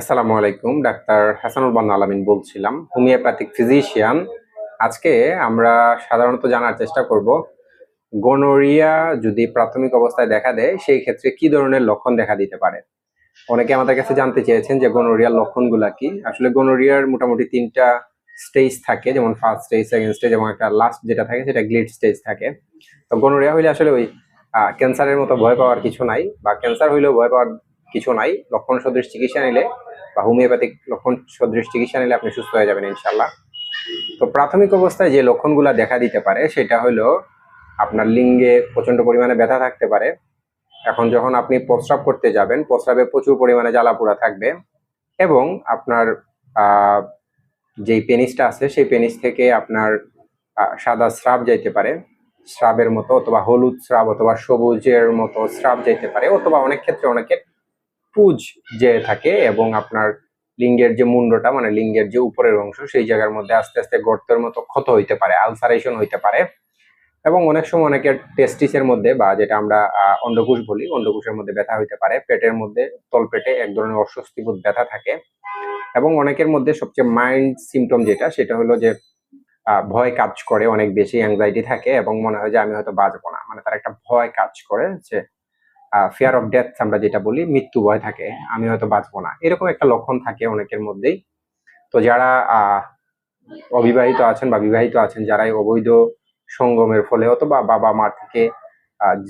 আসসালামু আলাইকুম, ডাক্তার হাসানুল বান্না আলামিন বলছিলাম, হোমিওপ্যাথিক ফিজিশিয়ান। আজকে আমরা সাধারণত জানার চেষ্টা করব, গনোরিয়া যদি প্রাথমিক অবস্থায় দেখা দেয়, সেই ক্ষেত্রে কি ধরনের লক্ষণ দেখা দিতে পারে? অনেকে আমাদের কাছে জানতে চেয়েছেন যে গনোরিয়ার লক্ষণগুলা কি। আসলে গনোরিয়ার মোটামুটি তিনটা স্টেজ থাকে, যেমন ফার্স্ট স্টেজ, সেকেন্ড স্টেজ এবং একটা লাস্ট যেটা থাকে, সেটা গ্লিড স্টেজ থাকে। তো গনোরিয়া হইলে আসলে ওই ক্যান্সারের মতো ভয় পাওয়ার কিছু নাই বা ক্যান্সার হইলেও ভয় পাওয়ার কিছু নাই। লক্ষণ সদৃশ চিকিৎসা নিলে বা হোমিওপ্যাথিক লক্ষণ সদৃশ চিকিৎসা নিলে আপনি সুস্থ হয়ে যাবেন ইনশাল্লাহ তো প্রাথমিক অবস্থায় যে লক্ষণগুলো দেখা দিতে পারে, সেটা হলো আপনার লিঙ্গে প্রচণ্ড পরিমাণে ব্যথা থাকতে পারে। এখন যখন আপনি প্রস্রাব করতে যাবেন, প্রস্রাবে প্রচুর পরিমাণে জ্বালা পোড়া থাকবে এবং আপনার যেই পেনিসটা আছে, সেই পেনিস থেকে আপনার সাদা স্রাব যাইতে পারে। স্রাবের মতো অথবা হলুদ স্রাব অথবা সবুজের মতো স্রাব যাইতে পারে, অথবা অনেক ক্ষেত্রে অনেকের পুজ যে থাকে এবং আপনার লিঙ্গের যে মুন্ডটা মানে লিঙ্গের যে উপরের অংশ, সেই জায়গার মধ্যে আস্তে আস্তে গর্তের মতো ক্ষত হইতে পারে, আলসারেশন হইতে পারে। এবং অনেক সময় অনেকের টেস্টিসের মধ্যে বা যেটা আমরা অন্ডকোষ বলি, অন্ডকোষের মধ্যে ব্যথা হইতে পারে। পেটের মধ্যে, তলপেটে এক ধরনের অস্বস্তিবোধ ব্যথা থাকে। এবং অনেকের মধ্যে সবচেয়ে মাইন্ড সিমটম যেটা, সেটা হলো যে ভয় কাজ করে, অনেক বেশি অ্যাংজাইটি থাকে এবং মনে হয় যে আমি হয়তো বাঁচবো না। মানে তার একটা ভয় কাজ করে যে ফিয়ার অফ ডেথ আমরা যেটা বলি, মৃত্যু ভয় থাকে, আমি হয়তো বাঁচবো না। এরকম একটা লক্ষণ থাকে অনেকের মধ্যেই। তো যারা অবিবাহিত আছেন বা বিবাহিত আছেন, যারাই অবৈধ সঙ্গমের ফলে অথবা বাবা মা থেকে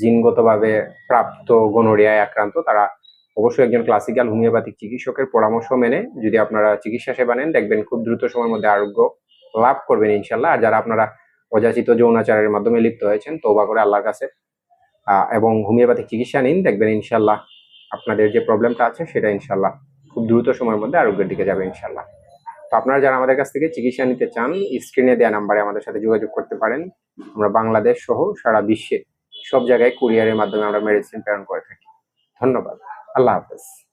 জিনগতভাবে প্রাপ্ত গনোরিয়ায় আক্রান্ত, তারা অবশ্যই একজন ক্লাসিক্যাল হোমিওপ্যাথিক চিকিৎসকের পরামর্শ মেনে যদি আপনারা চিকিৎসা সেবা নেন, দেখবেন খুব দ্রুত সময়ের মধ্যে আরোগ্য লাভ করবেন ইনশাল্লাহ। আর যারা আপনারা অযাচিত যৌনাচারের মাধ্যমে লিপ্ত হয়েছেন তৌবা করে আল্লাহর কাছে এবং হোমিওপ্যাথিক চিকিৎসা নিন, দেখবেন ইনশাল্লাহ আপনাদের যে প্রবলেমটা আছে সেটা ইনশাল্লাহ খুব দ্রুত সময়ের মধ্যে আরোগ্যের দিকে যাবে ইনশাল্লাহ। তো আপনারা যারা আমাদের কাছ থেকে চিকিৎসা নিতে চান, স্ক্রিনে দেওয়া নাম্বারে আমাদের সাথে যোগাযোগ করতে পারেন। আমরা বাংলাদেশ সহ সারা বিশ্বে সব জায়গায় কুরিয়ারের মাধ্যমে আমরা মেডিসিন প্রেরণ করে থাকি। ধন্যবাদ। আল্লাহ হাফেজ।